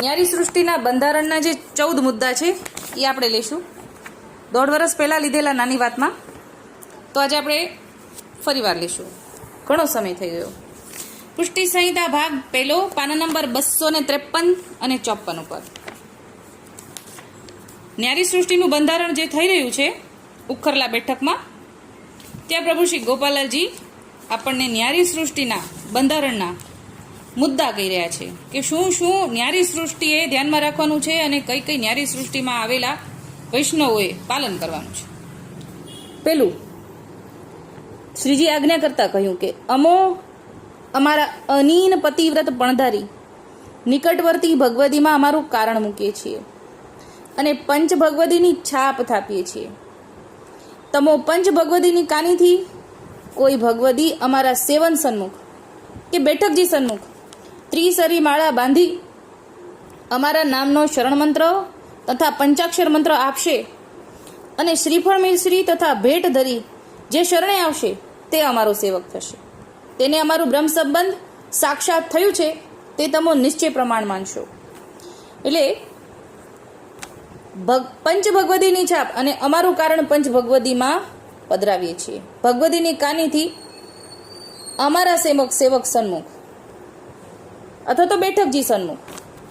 ન્યારી સૃષ્ટિના બંધારણના જે ચૌદ મુદ્દા છે, એ આપણે લઈશું. દોઢ વર્ષ પહેલાં લીધેલા નાની વાતમાં. તો આજે આપણે ફરીવાર લઈશું. ઘણો સમય થઈ ગયો. પુષ્ટિ સંહિતા ભાગ પહેલો, પાના નંબર બસો ને ત્રેપન અને ચોપન ઉપર. ન્યારી સૃષ્ટિનું બંધારણ જે થઈ રહ્યું છે, ઉખરલા બેઠકમાં, ત્યાં પ્રભુ શ્રી ગોપાલાલજી આપણને ન્યારી સૃષ્ટિના બંધારણના મુદ્દા કહી રહ્યા છે કે શું શું ન્યારી સૃષ્ટિએ ધ્યાનમાં રાખવાનું છે અને કઈ કઈ ન્યારી સૃષ્ટિમાં આવેલા વૈષ્ણવોએ પાલન કરવાનું છે. પેલું, શ્રીજી આજ્ઞા કરતા કહ્યું કે, અમો, અમારા અનીન પતિવ્રત પણધારી, નિકટવર્તી ભગવદીમાં અમારું કારણ મૂકીએ છીએ અને પંચ ભગવદીની છાપ થાપીએ છીએ. તમો પંચ ભગવદીની કાનીથી કોઈ ભગવદી અમારા સેવન સન્મુખ કે બેઠકજી સન્મુખ ત્રિસરી માળા બાંધી અમારા નામનો શરણ મંત્ર તથા પંચાક્ષર મંત્ર આપશે અને શ્રીફળ મિશ્રી તથા ભેટ ધરી જે શરણે આવશે તે અમારો સેવક થશે. તેને અમારું બ્રહ્મ સંબંધ સાક્ષાત થયું છે તે તમો નિશ્ચય પ્રમાણ માનશો. એટલે પંચ ભગવદીની છાપ અને અમારું કારણ પંચ ભગવદીમાં પધરાવીએ છીએ. ભગવદીની કાનીથી અમારા સેવક સેવક સન્મુખ અથવા તો બેઠકજી સન્મુખ.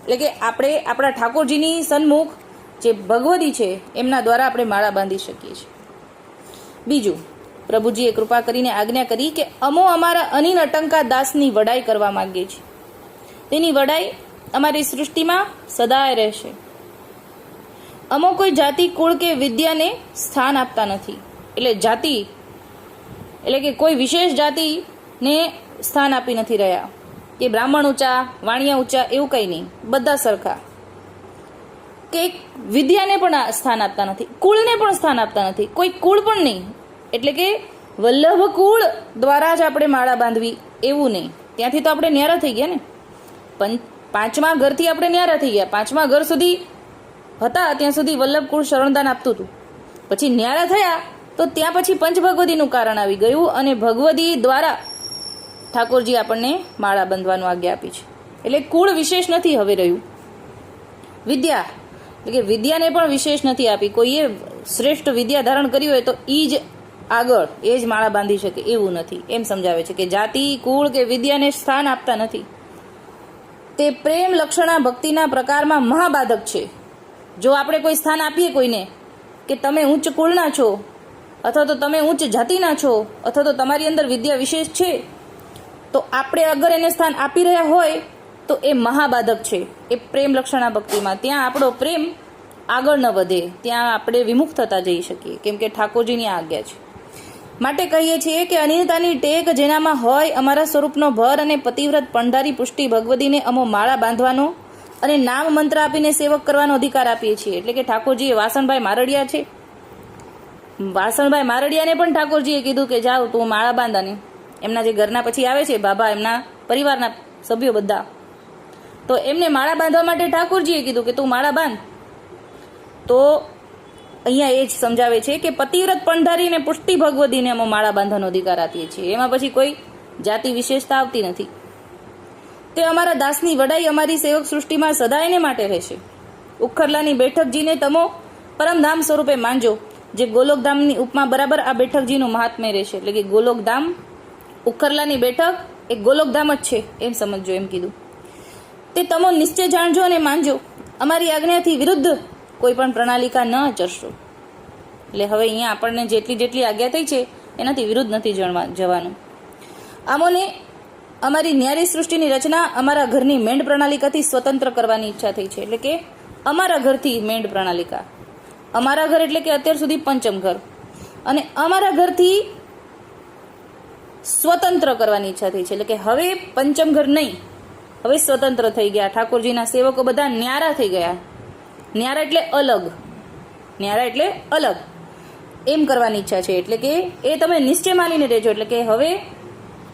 એટલે કે આપણે આપણા ઠાકોરજીની સન્મુખ જે ભગવદી છે, એમના દ્વારા આપણે માળા બાંધી શકીએ છીએ. બીજું, પ્રભુજીએ કૃપા કરીને આજ્ઞા કરી કે અમો અમારા અનિલ અટંકા દાસની વડાઈ કરવા માગીએ છીએ તેની વડાઈ અમારી સૃષ્ટિમાં સદાય રહેશે. અમો કોઈ જાતિ, કુળ કે વિદ્યાને સ્થાન આપતા નથી. એટલે જાતિ, એટલે કે કોઈ વિશેષ જાતિને સ્થાન આપી નથી રહ્યા. કે બ્રાહ્મણ ઊંચા, વાણિયા ઊંચા એવું કંઈ નહીં. બધા સરખા. કે વિદ્યાને પણ સ્થાન આપતા નથી. કુળને પણ સ્થાન આપતા નથી. કોઈ કુળ પણ નહીં. એટલે કે વલ્લભ કુળ દ્વારા જ આપણે માળા બાંધવી એવું નહીં. ત્યાંથી તો આપણે ન્યારા થઈ ગયા ને. પં, પાંચમા ઘરથી આપણે ન્યારા થઈ ગયા. પાંચમા ઘર સુધી હતા, ત્યાં સુધી વલ્લભ કુળ શરણદાન આપતું હતું. પછી ન્યારા થયા, તો ત્યાં પછી પંચ ભગવદીનું કારણ આવી ગયું અને ભગવદી દ્વારા ઠાકોરજી આપણને માળા બાંધવાનું આજ્ઞા આપી છે. એટલે કુળ વિશેષ નથી હવે રહ્યું. વિદ્યા, એટલે કે વિદ્યાને પણ વિશેષ નથી આપી. કોઈએ શ્રેષ્ઠ વિદ્યા ધારણ કરી હોય તો એ જ આગળ, એ જ માળા બાંધી શકે, એવું નથી. એમ સમજાવે છે કે જાતિ, કુળ કે વિદ્યાને સ્થાન આપતા નથી. તે પ્રેમ લક્ષણા ભક્તિના પ્રકારમાં મહાબાધક છે. જો આપણે કોઈ સ્થાન આપીએ કોઈને, કે તમે ઉચ્ચ કુળના છો, અથવા તો તમે ઉચ્ચ જાતિના છો, અથવા તો તમારી અંદર વિદ્યા વિશેષ છે તો આપણે અગર એને સ્થાન આપી રહ્યા હોય, તો એ મહાબાધક છે. એ પ્રેમ લક્ષણા ભક્તિમાં. ત્યાં આપણો પ્રેમ આગળ ન વધે. ત્યાં આપણે વિમુખ થતા જઈ શકીએ. કેમ કે ઠાકોરજીની આજ્ઞા છે. માટે કહીએ છીએ કે અનિલતાની ટેક જેનામાં હોય, અમારા સ્વરૂપનો ભર અને પતિવ્રત પંડારી પુષ્ટિ ભગવદીને અમો માળા બાંધવાનો અને નામ મંત્ર આપીને સેવક કરવાનો અધિકાર આપીએ છીએ. એટલે કે ઠાકોરજીએ વાસણભાઈ મારડિયા છે. વાસણભાઈ મારડિયાને પણ ઠાકોરજીએ કીધું કે જાઓ તું માળા બાંધાને. એમના જે ઘરના પછી આવે છે, બાબા, એમના પરિવારના સભ્યો બધા. તો એમને માળા બાંધવા માટે ઠાકોરજીએ કીધું કે તું માળા બાંધ. તો અહીંયા એ જ સમજાવે છે કે પતિવ્રત પણધારીને પુષ્ટિ ભગવદીને અમે માળા બાંધવાનો અધિકાર આપીએ છીએ. એમાં પછી કોઈ જાતિ વિશેષતા આવતી નથી. તે અમારા દાસની વડાઈ અમારી સેવક સૃષ્ટિમાં સદાયને માટે રહેશે. ઉખરલાની બેઠકજીને તમો પરમધામ સ્વરૂપે માનજો. જે ગોલોકધામની ઉપમા બરાબર આ બેઠકજીનું મહાત્મ્ય રહેશે. એટલે કે ગોલોકધામ ઉખરલાની બેઠક એ ગોલોકધામ જ છે, એમ સમજજો, એમ કીધું. તે તમો નિશ્ચય જાણજો અને માનજો, અમારી આજ્ઞાથી વિરુદ્ધ કોઈ પણ પ્રણાલિકા ન આચરશો એટલે હવે અહીંયા આપણને જેટલી જેટલી આજ્ઞા થઈ છે, એનાથી વિરુદ્ધ નથી જણવા, જવાનું. આમોને અમારી ન્યારી સૃષ્ટિની રચના અમારા ઘરની મેંડ પ્રણાલિકાથી સ્વતંત્ર કરવાની ઈચ્છા થઈ છે, એટલે કે અમારા ઘરથી મેંડ પ્રણાલિકા. અમારા ઘર એટલે કે અત્યાર સુધી પંચમ ઘર. અને અમારા ઘરથી સ્વતંત્ર કરવાની ઈચ્છા થઈ છે. એટલે કે હવે પંચમ ઘર નહીં. હવે સ્વતંત્ર થઈ ગયા. ઠાકોરજીના સેવકો બધા ન્યારા થઈ ગયા. ન્યારા એટલે અલગ. ન્યારા એટલે અલગ. એમ કરવાની ઈચ્છા છે. એટલે કે એ તમે નિશ્ચય માનીને રહેજો. એટલે કે હવે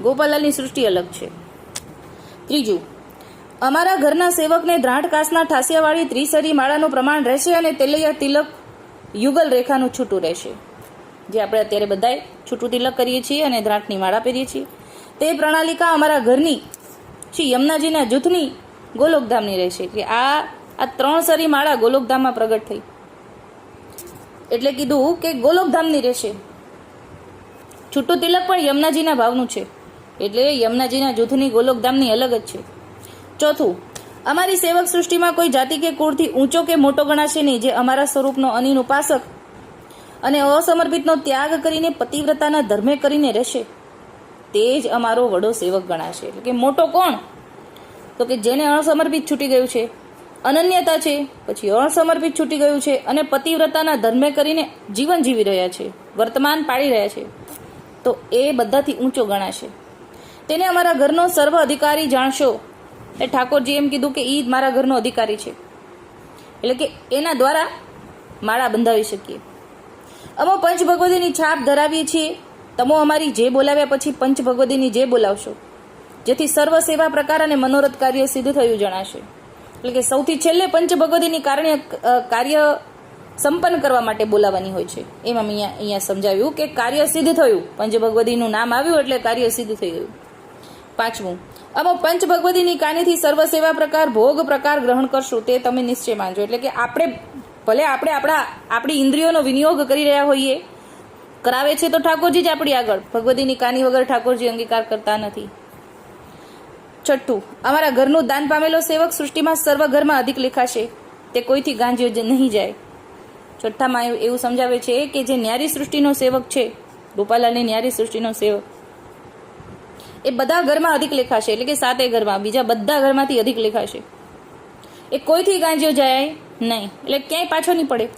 ગોપાલાલની સૃષ્ટિ અલગ છે. ત્રીજું, અમારા ઘરના સેવકને દ્રાઢ કાસના ઠાસિયાવાળી ત્રિસરી માળાનું પ્રમાણ રહેશે અને તેલૈયા તિલક યુગલ રેખાનું છૂટું રહેશે. જે આપણે અત્યારે બધાએ છૂટું તિલક કરીએ છીએ અને દ્રાંટની માળા પહેરીએ છીએ. તે પ્રણાલિકા અમારા ઘરની શ્રી યમુનાજીના જૂથની ગોલોકધામની રહેશે. કે આ આ ત્રણ સરી માળા ગોલોકધામમાં પ્રગટ થઈ. એટલે કીધું કે ગોલોકધામની રહેશે. છૂટું તિલક પણ યમુનાજીના ભાવનું છે. એટલે યમુનાજીના જૂથની ગોલોકધામની અલગ જ છે. ચોથું, અમારી સેવક સૃષ્ટિમાં કોઈ જાતિ કે કુળથી ઊંચો કે મોટો ગણાશે નહીં, જે અમારા સ્વરૂપનો અનિન ઉપાસક અને અસમર્પિતનો ત્યાગ કરીને પતિવ્રતાના ધર્મે કરીને રહેશે. તે જ અમારો વડો સેવક ગણાશે. એટલે કે મોટો કોણ? તો કે જેને અસમર્પિત છૂટી ગયું છે, અનન્યતા છે, પછી અસમર્પિત છૂટી ગયું છે અને પતિવ્રતાના ધર્મે કરીને જીવન જીવી રહ્યા છે, વર્તમાન પાડી રહ્યા છે, તો એ બધાથી ઊંચો ગણાશે. તેને અમારા ઘરનો સર્વ અધિકારી જાણશો. એ ઠાકોરજી એમ કીધું કે એ મારા ઘરનો અધિકારી છે. એટલે કે એના દ્વારા માળા બંધાવી શકીએ. અમે પંચ ભગવતીની છાપ ધરાવીએ છીએ. તમો અમારી જે બોલાવ્યા પછી પંચ ભગવતીની જે બોલાવશો. જેથી સર્વ સેવા પ્રકાર અને મનોરથ કાર્ય સિદ્ધ થયું જણાશે. એટલે કે સૌથી છેલ્લે પંચ ભગવતીની કારણે કાર્ય સંપન્ન કરવા માટે બોલાવવાની હોય છે. એમ અહીંયા અહીંયા સમજાવ્યું કે કાર્ય સિદ્ધ થયું. પંચ ભગવતીનું નામ આવ્યું એટલે કાર્ય સિદ્ધ થઈ ગયું પાંચમું, અમે પંચ ભગવતીની કાનેથી સર્વ સેવા પ્રકાર, ભોગ પ્રકાર ગ્રહણ કરશું તે તમે નિશ્ચય માનજો. એટલે કે આપણે ભલે આપણે આપણા, આપણી ઇન્દ્રિયોનો વિનિયોગ કરી રહ્યા હોઈએ. કરાવે છે તો ઠાકોરજી જ આપણી આગળ. ભગવતીની કાની વગર ઠાકોરજી અંગીકાર કરતા નથી. છઠ્ઠું અમારા ઘરનું દાન પામેલો સેવક સૃષ્ટિમાં સર્વ ઘરમાં અધિક લેખાશે. તે કોઈથી ગાંજ્યો નહીં જાય. છઠ્ઠામાં એવું સમજાવે છે કે જે ન્યારી સૃષ્ટિનો સેવક છે ગોપાલાલની ન્યારી સૃષ્ટિનો સેવક. એ બધા ઘરમાં અધિક લેખાશે, એટલે કે સાતે ઘરમાં, બીજા બધા ઘરમાંથી અધિક લેખાશે. એ કોઈથી ગાંજ્યો જાય? નહીં. એટલે ક્યાંય પાછો નહીં પડે.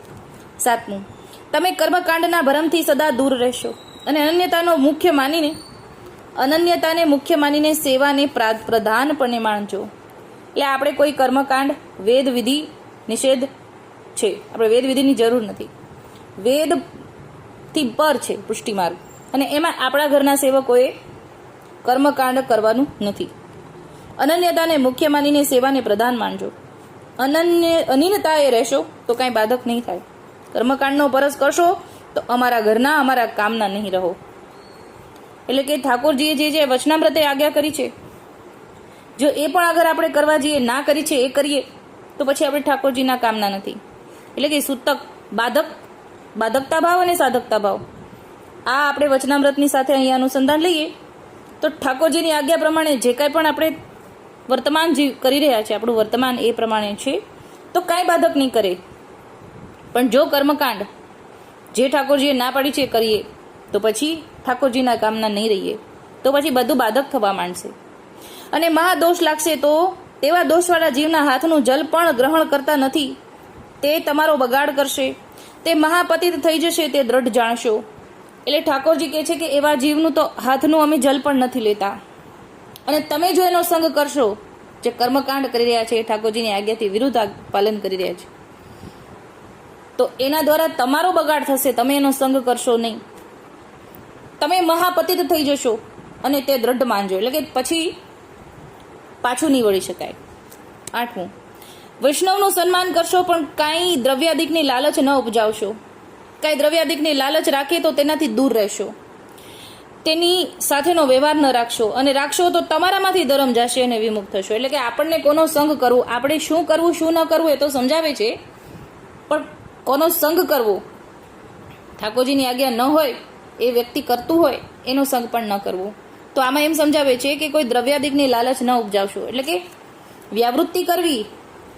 સાતમું. તમે કર્મકાંડના ભરમથી સદા દૂર રહેશો અને અનન્યતાનો મુખ્ય માનીને, અનન્યતાને મુખ્ય માનીને સેવાને પ્રા- પ્રધાનપણે માણજો. એટલે આપણે કોઈ કર્મકાંડ, વેદ, વિધિ, નિષેધ છે. આપણે વેદ, વિધિની જરૂર નથી. વેદથી પર છે પુષ્ટિમાર્ગ. અને એમાં આપણા ઘરના સેવકોએ કર્મકાંડ કરવાનું નથી. અનન્યતાને મુખ્ય માનીને સેવાને પ્રધાન માનજો. અનન્ય અનિનતાએ રહેશો તો કાંઈ બાધક નહીં થાય. કર્મકાંડનો પરસ કરશો તો અમારા ઘરના અમારા કામના નહીં રહો. એટલે કે ઠાકોરજીએ જે જે વચનામ્રતે આજ્ઞા કરી છે, જો એ પણ અગર આપણે કરવા જઈએ, ના કરી છે, એ કરીએ, તો પછી આપણે ઠાકોરજીના કામના નથી. એટલે કે સૂતક, બાધક, બાધકતા ભાવ અને સાધકતા ભાવ. આ આપણે વચનામ્રતની સાથે અહીંયા અનુસંધાન લઈએ. તો ઠાકોરજીની આજ્ઞા પ્રમાણે જે કાંઈ પણ આપણે વર્તમાન જીવ કરી રહ્યા છે, આપણું વર્તમાન એ પ્રમાણે છે. તો કાંઈ બાધક નહીં કરે. પણ જો કર્મકાંડ જે ઠાકોરજીએ ના પાડી છે કરીએ, તો પછી ઠાકોરજીના કામના નહીં રહીએ. તો પછી બધું બાધક થવા માંડશે. અને મહાદોષ લાગશે તો તેવા દોષવાળા જીવના હાથનું જલ પણ ગ્રહણ કરતા નથી. તે તમારો બગાડ કરશે. તે મહાપતિત થઈ જશે, તે દ્રઢ જાણશો. એટલે ઠાકોરજી કહે છે કે એવા જીવનું તો હાથનું અમે જલ પણ નથી લેતા. અને તમે જો એનો સંગ કરશો, જે કર્મકાંડ કરી રહ્યા છે, એ ઠાકોરજીની આજ્ઞાથી વિરુદ્ધ પાલન કરી રહ્યા છે. તો એના દ્વારા તમારો બગાડ થશે, તમે એનો સંગ કરશો નહીં. તમે મહાપતિત થઈ જશો અને તે દ્રઢ માનજો, એટલે કે પછી પાછું નહીં વળી શકાય. આઠમું. વૈષ્ણવનું સન્માન કરશો, પણ કાંઈ દ્રવ્યાદિકની લાલચ ન ઉપજાવશો. કાંઈ દ્રવ્યાદિકની લાલચ રાખે તો તેનાથી દૂર રહેશો. તેની સાથેનો વ્યવહાર ન રાખશો. અને રાખશો તો તમારામાંથી ધરમ જશે અને વિમુખ થશો. એટલે કે આપણને કોનો સંગ કરવો? આપણે શું કરવું, શું ન કરવું એ તો સમજાવે છે. પણ કોનો સંગ કરવો? ઠાકોરજીની આજ્ઞા ન હોય, એ વ્યક્તિ કરતું હોય, એનો સંગ પણ ન કરવો. તો આમાં એમ સમજાવે છે કે કોઈ દ્રવ્યાદિકની લાલચ ન ઉપજાવશો. એટલે કે વ્યાવૃત્તિ કરવી,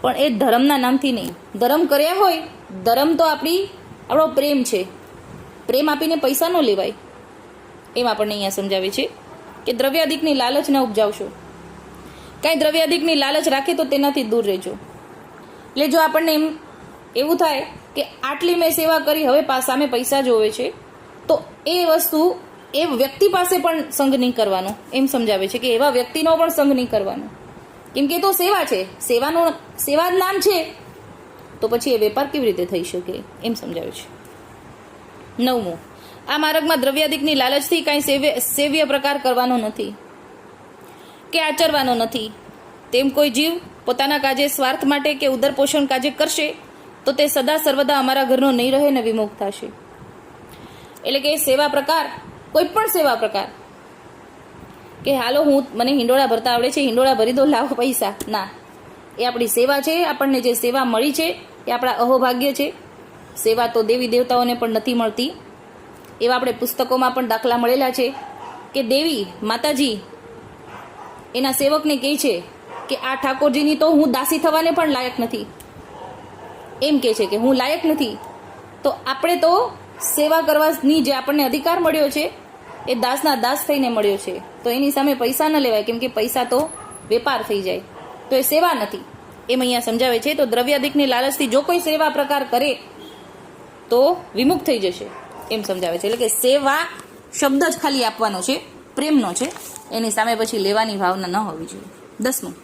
પણ એ ધર્મના નામથી નહીં. ધર્મ કર્યા હોય, ધર્મ તો આપણી, આપણો પ્રેમ છે. પ્રેમ આપીને પૈસા ન લેવાય. એમ આપણને અહીંયા સમજાવે છે કે દ્રવ્યાધિકની લાલચ ન ઉપજાવશો. કાંઈ દ્રવ્યાધિકની લાલચ રાખે તો તેનાથી દૂર રહેજો. એટલે જો આપણને એમ એવું થાય કે આટલી મેં સેવા કરી, હવે સામે પૈસા જોવે છે, તો એ વસ્તુ એ વ્યક્તિ પાસે પણ સંગ નહીં કરવાનો. એમ સમજાવે છે કે એવા વ્યક્તિનો પણ સંગ નહીં કરવાનો. કેમ કે તો સેવા છે. સેવાનું, સેવા જ નામ છે. તો પછી એ વેપાર કેવી રીતે થઈ શકે? એમ સમજાવે છે. નવમું. આ માર્ગમાં દ્રવ્યાધિકની લાલચથી કાંઈ સેવ્ય પ્રકાર કરવાનો નથી કે આચરવાનો નથી. તેમ કોઈ જીવ પોતાના કાજે સ્વાર્થ માટે કે ઉદરપોષણ કાજે કરશે, તો તે સદા સર્વદા અમારા ઘરનો નહીં રહે ને વિમુખ થશે. એટલે કે સેવા પ્રકાર, કોઈ પણ સેવા પ્રકાર. કે હાલો હું મને હિંડોળા ભરતા આવડે છે, હિંડોળા ભરી દો, લાવો પૈસા. ના. એ આપણી સેવા છે, આપણને જે સેવા મળી છે, એ આપણા અહોભાગ્ય છે. સેવા તો દેવી દેવતાઓને પણ નથી મળતી. એવા આપણે પુસ્તકોમાં પણ દાખલા મળેલા છે કે દેવી માતાજી એના સેવકને કહે છે કે આ ઠાકોરજીની તો હું દાસી થવાને પણ લાયક નથી. એમ કહે છે કે હું લાયક નથી. તો આપણે તો સેવા કરવાની જે આપણને અધિકાર મળ્યો છે, એ દાસના દાસ થઈને મળ્યો છે. તો એની સામે પૈસા ન લેવાય, કેમ કે પૈસા તો વેપાર થઈ જાય. તો એ સેવા નથી. એમ અહીંયા સમજાવે છે, તો દ્રવ્યાધિકની લાલચથી જો કોઈ સેવા પ્રકાર કરે, તો વિમુખ થઈ જશે. એમ સમજાવે છે. એટલે કે સેવા શબ્દ જ ખાલી આપવાનો છે, પ્રેમનો છે. એની સામે પછી લેવાની ભાવના ન હોવી જોઈએ. દસમું.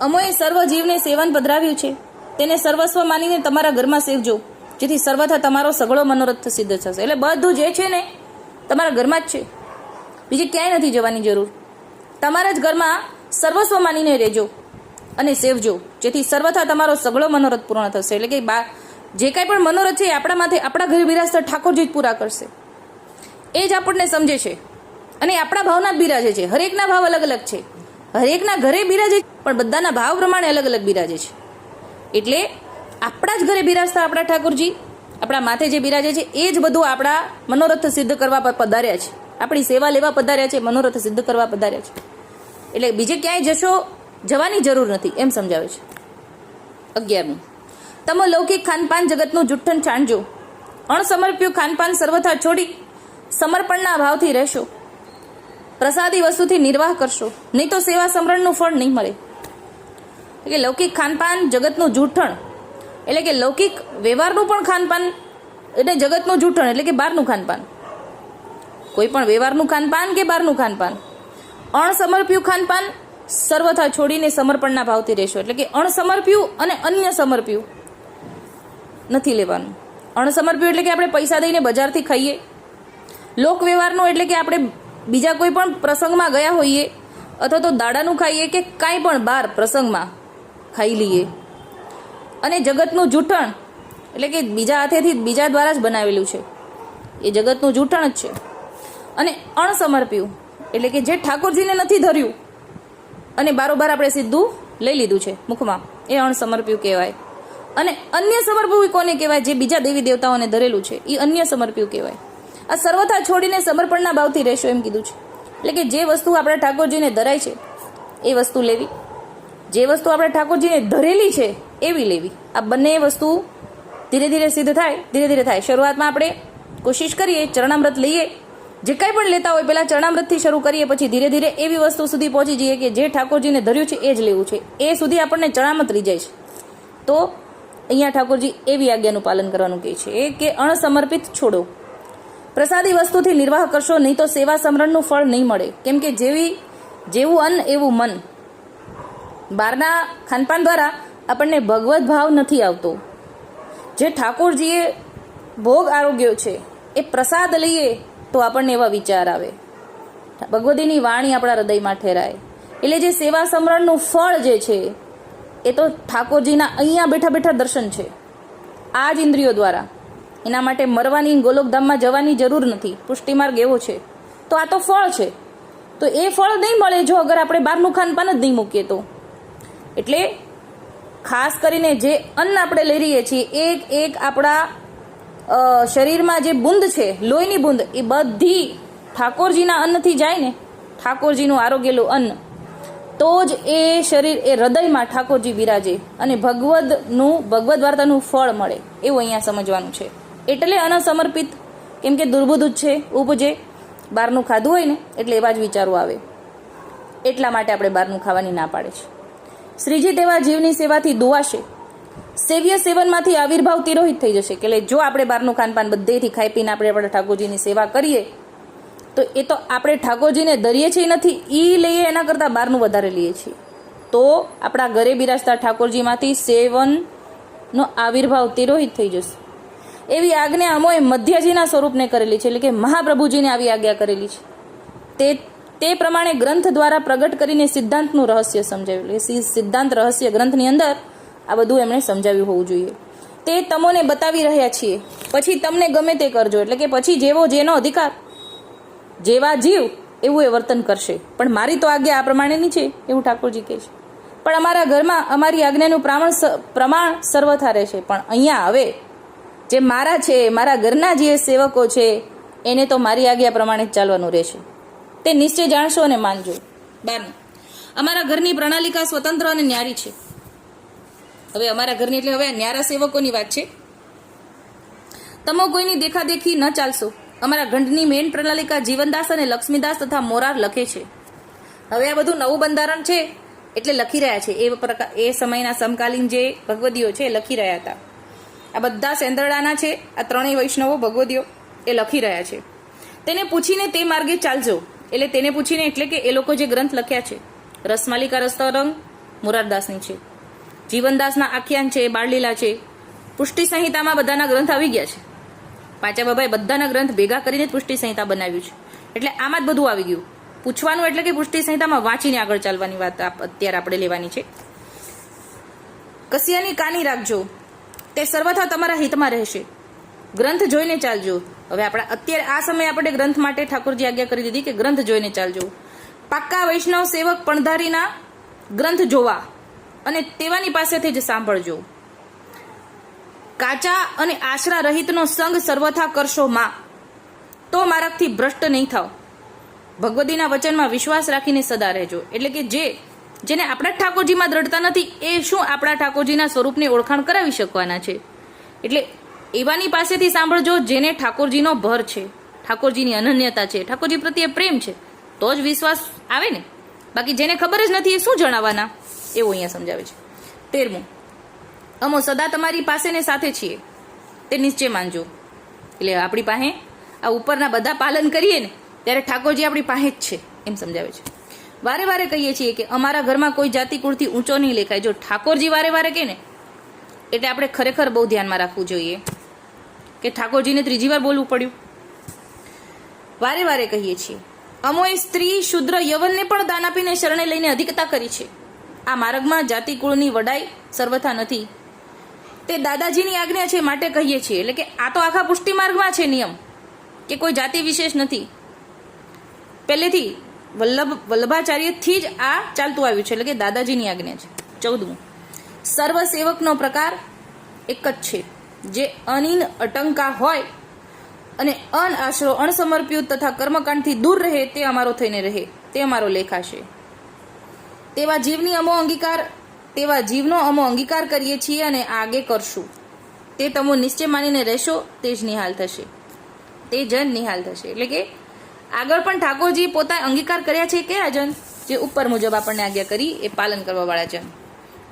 અમોએ સર્વ જીવને સેવન પધરાવ્યું છે. તેને સર્વસ્વ માનીને તમારા ઘરમાં સેવજો જેથી સર્વથા તમારો સગળો મનોરથ સિદ્ધ થશે. એટલે બધું જે છે ને, તમારા ઘરમાં જ છે. બીજે ક્યાંય નથી જવાની જરૂર. તમારા જ ઘરમાં સર્વસ્વ માનીને રહેજો અને સેવજો, જેથી સર્વથા તમારો સગળો મનોરથ પૂર્ણ થશે. એટલે કે બા જે કાંઈ પણ મનોરથ છે એ આપણા માથે આપણા ઘરે બિરાજતા ઠાકોરજી જ પૂરા કરશે. એ જ આપણને સમજે છે. અને આપણા ભાવના જ બિરાજે છે. હરેકના ભાવ અલગ અલગ છે. હરેકના ઘરે બિરાજે પણ બધાના ભાવ પ્રમાણે અલગ અલગ બિરાજે છે. એટલે આપણા જ ઘરે બિરાજતા આપણા ઠાકોરજી, આપણા માથે જે બિરાજે છે, એ જ બધું આપણા મનોરથ સિદ્ધ કરવા પર પધાર્યા છે. આપણી સેવા લેવા પધાર્યા છે, મનોરથ સિદ્ધ કરવા પધાર્યા છે. એટલે બીજે ક્યાંય જશો જવાની જરૂર નથી, એમ સમજાવે છે. અગિયારમું. તમે લૌકિક ખાનપાન જગતનું જુઠ્ઠન છાણજો અણસમર્પ્યું ખાનપાન સર્વથા છોડી સમર્પણના ભાવથી રહેશો. પ્રસાદી વસ્તુથી નિર્વાહ કરશો. નહીં તો સેવા સમરણનું ફળ નહીં મળે. એટલે લૌકિક ખાનપાન જગતનું જૂઠણ એટલે કે લૌકિક વ્યવહારનું પણ ખાનપાન, એટલે જગતનું જૂઠણ એટલે કે બહારનું ખાનપાન. કોઈ પણ વ્યવહારનું ખાનપાન કે બહારનું ખાનપાન. અણસમર્પ્યું ખાનપાન સર્વથા છોડીને સમર્પણના ભાવથી રહેશો. એટલે કે અણસમર્પ્યું અને અન્ય સમર્પ્યું. નથી લેવાનું. અણસમર્પ્યું એટલે કે આપણે પૈસા દઈને બજારથી ખાઈએ. લોક વ્યવહારનું એટલે કે આપણે બીજા કોઈ પણ પ્રસંગમાં ગયા હોઈએ અથવા તો દાડાનું ખાઈએ કે કાંઈ પણ બહાર પ્રસંગમાં ખાઈ લઈએ. અને જગતનું જૂઠણ એટલે કે બીજા હાથેથી બીજા દ્વારા જ બનાવેલું છે. એ જગતનું જૂઠણ જ છે. અને અણસમર્પ્યું એટલે કે જે ઠાકોરજીને નથી ધર્યું અને બારોબાર આપણે સીધું લઈ લીધું છે મુખમાં. એ અણસમર્પ્યું કહેવાય. અને અન્ય સમર્પ્યું કોને કહેવાય? જે બીજા દેવી દેવતાઓને ધરેલું છે એ અન્ય સમર્પ્યું કહેવાય. આ સર્વથા છોડીને સમર્પણના ભાવથી રહેશો એમ કીધું છે. એટલે કે જે વસ્તુ આપણા ઠાકોરજીને ધરાય છે, એ વસ્તુ લેવી. જે વસ્તુ આપણે ઠાકોરજીને ધરેલી છે, એવી લેવી. આ બંને વસ્તુ ધીરે ધીરે સિદ્ધ થાય, ધીરે ધીરે થાય. શરૂઆતમાં આપણે કોશિશ કરીએ, ચરણામૃત લઈએ. જે કંઈ પણ લેતા હોય, પહેલાં ચરણામૃતથી શરૂ કરીએ, પછી ધીરે ધીરે એવી વસ્તુ સુધી પહોંચી જઈએ કે જે ઠાકોરજીને ધર્યું છે, એ જ લેવું છે. એ સુધી આપણને ચરણામૃત રહી જાય છે. તો અહીંયા ઠાકોરજી એવી આજ્ઞાનું પાલન કરવાનું કહે છે કે અણસમર્પિત છોડો. પ્રસાદી વસ્તુથી નિર્વાહ કરશો, નહીં તો સેવા સમરણનું ફળ નહીં મળે. કેમ કે જેવી, જેવું અન્ન, એવું મન. બહારના ખાનપાન દ્વારા આપણને ભગવદ્ ભાવ નથી આવતો. જે ઠાકોરજીએ ભોગ આરોગ્યો છે, એ પ્રસાદ લઈએ તો આપણને એવા વિચાર આવે. ભગવતીની વાણી આપણા હૃદયમાં ઠેરાય. એટલે જે સેવા સમરણનું ફળ જે છે એ તો ઠાકોરજીના અહીંયા બેઠા બેઠા દર્શન છે. આ જ ઇન્દ્રિયો દ્વારા. એના માટે મરવાની ગોલોકધામમાં જવાની જરૂર નથી. પુષ્ટિમાર્ગ એવો છે. તો આ તો ફળ છે. તો એ ફળ નહીં મળે જો અગર આપણે બહારનું ખાનપાન જ નહીં મૂકીએ તો. એટલે ખાસ કરીને જે અન્ન આપણે લઈ રહીએ છીએ, એક એક આપણા શરીરમાં જે બુંદ છે, લોહીની બુંદ, એ બધી ઠાકોરજીના અન્નથી જાય ને. ઠાકોરજીનું આરોગ્યલું અન્ન. તો જ એ શરીર, એ હૃદયમાં ઠાકોરજી બિરાજે અને ભગવદનું, ભગવદ વાર્તાનું ફળ મળે, એવું અહીંયા સમજવાનું છે. એટલે અનસમર્પિત, કેમ કે દુર્બુદ્ધ છે, ઉપજે. બહારનું ખાધું હોય ને, એટલે એવા જ વિચારો આવે. એટલા માટે આપણે બહારનું ખાવાની ના પાડે છે. શ્રીજી તેવા જીવની સેવાથી દુવાશે સેવ્ય સેવનમાંથી આવિર્ભાવ તિરોહિત થઈ જશે. કે જો આપણે બહારનું ખાનપાન બધેથી ખાઈ પીને આપણે આપણા ઠાકોરજીની સેવા કરીએ તો એ તો આપણે ઠાકોરજીને ધરીએ છીએ નથી એ લઈએ એના કરતાં બહારનું વધારે લઈએ છીએ. તો આપણા ઘરે બિરાજતા ઠાકોરજીમાંથી સેવનનો આવિર્ભાવ તિરોહિત થઈ જશે. એવી આજ્ઞા અમોએ મધ્યજીના સ્વરૂપને કરેલી છે, એટલે કે મહાપ્રભુજીને આવી આજ્ઞા કરેલી છે. તે તે પ્રમાણે ગ્રંથ દ્વારા પ્રગટ કરીને સિદ્ધાંતનું રહસ્ય સમજાવ્યું એટલે સિદ્ધાંત રહસ્ય ગ્રંથની અંદર આ બધું એમણે સમજાવ્યું હોવું જોઈએ. તે તમોને બતાવી રહ્યા છીએ. પછી તમને ગમે તે કરજો, એટલે કે પછી જેવો જેનો અધિકાર જેવા જીવ, એવું એ વર્તન કરશે. પણ મારી તો આજ્ઞા આ પ્રમાણેની છે, એવું ઠાકોરજી કહે છે. પણ અમારા ઘરમાં અમારી આજ્ઞાનું પ્રમાણ પ્રમાણ સર્વથા રહેશે. પણ અહીંયા હવે જે મારા છે, મારા ઘરના જે સેવકો છે, એને તો મારી આજ્ઞા પ્રમાણે જ ચાલવાનું રહેશે. તે નિશ્ચય જાણશો અને માનજો. બારમું. અમારા ઘરની પ્રણાલિકા સ્વતંત્ર અને ન્યારી છે. હવે અમારા ઘરની એટલે હવે ન્યારા સેવકોની વાત છે. તમો કોઈની દેખાદેખી ન ચાલશો. અમારા ગંઢની મેન પ્રણાલિકા જીવનદાસ અને લક્ષ્મીદાસ તથા મોરાર લખે છે. હવે આ બધું નવું બંધારણ છે, એટલે લખી રહ્યા છે. એ પ્રકાર એ સમયના સમકાલીન જે ભગવદીઓ છે, એ લખી રહ્યા હતા. આ બધા સેંદરડાના છે, આ ત્રણેય વૈષ્ણવો ભગવદીઓ, એ લખી રહ્યા છે. તેને પૂછીને તે માર્ગે ચાલજો. એટલે તેને પૂછીને એટલે કે એ લોકો જે ગ્રંથ લખ્યા છે, રસમાલિકા રસ્તરંગ મુરારદાસની છે. જીવનદાસના આખ્યાન છે, બાળલીલા છે. પુષ્ટિ સંહિતામાં બધાના ગ્રંથ આવી ગયા છે. પાંચા બાબાએ બધાના ગ્રંથ ભેગા કરીને પુષ્ટિ સંહિતા બનાવ્યું છે. એટલે આમાં જ બધું આવી ગયું. પૂછવાનું એટલે કે પુષ્ટિ સંહિતામાં વાંચીને આગળ ચાલવાની વાત અત્યારે આપણે લેવાની છે. કસિયાની કાની રાખજો. તે સર્વથા તમારા હિતમાં રહેશે. ગ્રંથ જોઈને ચાલજો. હવે આપણા અત્યારે આ સમયે આપણે ગ્રંથ માટે ઠાકોરજી આજ્ઞા કરી દીધી કે ગ્રંથ જોઈને ચાલજો. પાક્કા વૈષ્ણવ સેવક પણધારીના ગ્રંથ જોવા અને તેવાની પાસેથી જ સાંભળજો. કાચા અને આશરા રહિતનો સંગ સર્વથા કરશો માં. તો મારાથી ભ્રષ્ટ નહીં થાવ. ભગવદીના વચનમાં વિશ્વાસ રાખીને સદા રહેજો. એટલે કે જે, જેને આપણા ઠાકોરજીમાં દ્રઢતા નથી, એ શું આપણા ઠાકોરજીના સ્વરૂપની ઓળખાણ કરાવી શકવાના છે? એટલે એવાની પાસેથી સાંભળજો, જેને ઠાકોરજીનો ભર છે. ઠાકોરજીની અનન્યતા છે. ઠાકોરજી પ્રત્યે પ્રેમ છે. તો જ વિશ્વાસ આવે ને? બાકી જેને ખબર જ નથી, એ શું જણાવવાના? એવું અહીંયા સમજાવે છે. તેરમું. અમો, સદા તમારી પાસે ને સાથે છીએ. તે નિશ્ચય માનજો. એટલે આપણી પાસે આ ઉપરના બધા પાલન કરીએ ને, ત્યારે ઠાકોરજી આપણી પાસે જ છે, એમ સમજાવે છે. વારે વારે કહીએ છીએ કે અમારા ઘરમાં કોઈ જાતિ કુળથી ઊંચો નહીં લેખાય. જો ઠાકોરજી વારે વારે કહે ને, એટલે આપણે ખરેખર બહુ ધ્યાનમાં રાખવું જોઈએ. કે ઠાકોરજીને ત્રીજી વાર બોલવું પડ્યું. વારે વારે કહીએ છીએ, અમોએ સ્ત્રી શુદ્ર યવનને પણ દાન આપીને શરણે લઈને અધિકતા કરી છે. આ માર્ગમાં જાતિ કુળની વડાઈ સર્વથા નથી તે દાદાજીની આજ્ઞા છે, માટે કહીએ છીએ. એટલે કે આ તો આખા પુષ્ટિ માર્ગમાં છે નિયમ, કે કોઈ જાતિ વિશેષ નથી. પહેલેથી વલ્લભ, વલ્લભાચાર્યથી જ આ ચાલતું આવ્યું છે, એટલે કે દાદાજીની આજ્ઞા છે. ચૌદમું. સર્વ સેવકનો પ્રકાર એક જ છે. જે અનિન અટંકા હોય અને અન આશરો અણસમર્પિત તથા કર્મકાંડથી દૂર રહે, તે અમારો થઈને રહે, તે અમારો લેખાશે તેવા જીવની અમો અંગીકાર તેવા જીવનો અમો અંગીકાર કરીએ છીએ અને આગે કરશું. તે તમો નિશ્ચય માનીને રહેશો, તે જ નિહાલ થશે. તે જન નિહાલ થશે. એટલે કે આગળ પણ ઠાકોરજી પોતા અંગીકાર કર્યા છે કયા જન? જે ઉપર મુજબ આપણને આજ્ઞા કરી, એ પાલન કરવા વાળા જન.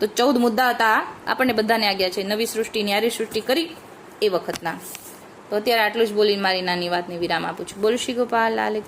તો ચૌદ મુદ્દા હતા. આપણને બધાને આજ્ઞા છે. નવી સૃષ્ટિ, ન્યારી સૃષ્ટિ કરી એ વખતના. તો અત્યારે આટલું જ બોલીને મારી નાની વાતને વિરામ આપું છું. બોલ શ્રી ગોપાલ, લાલ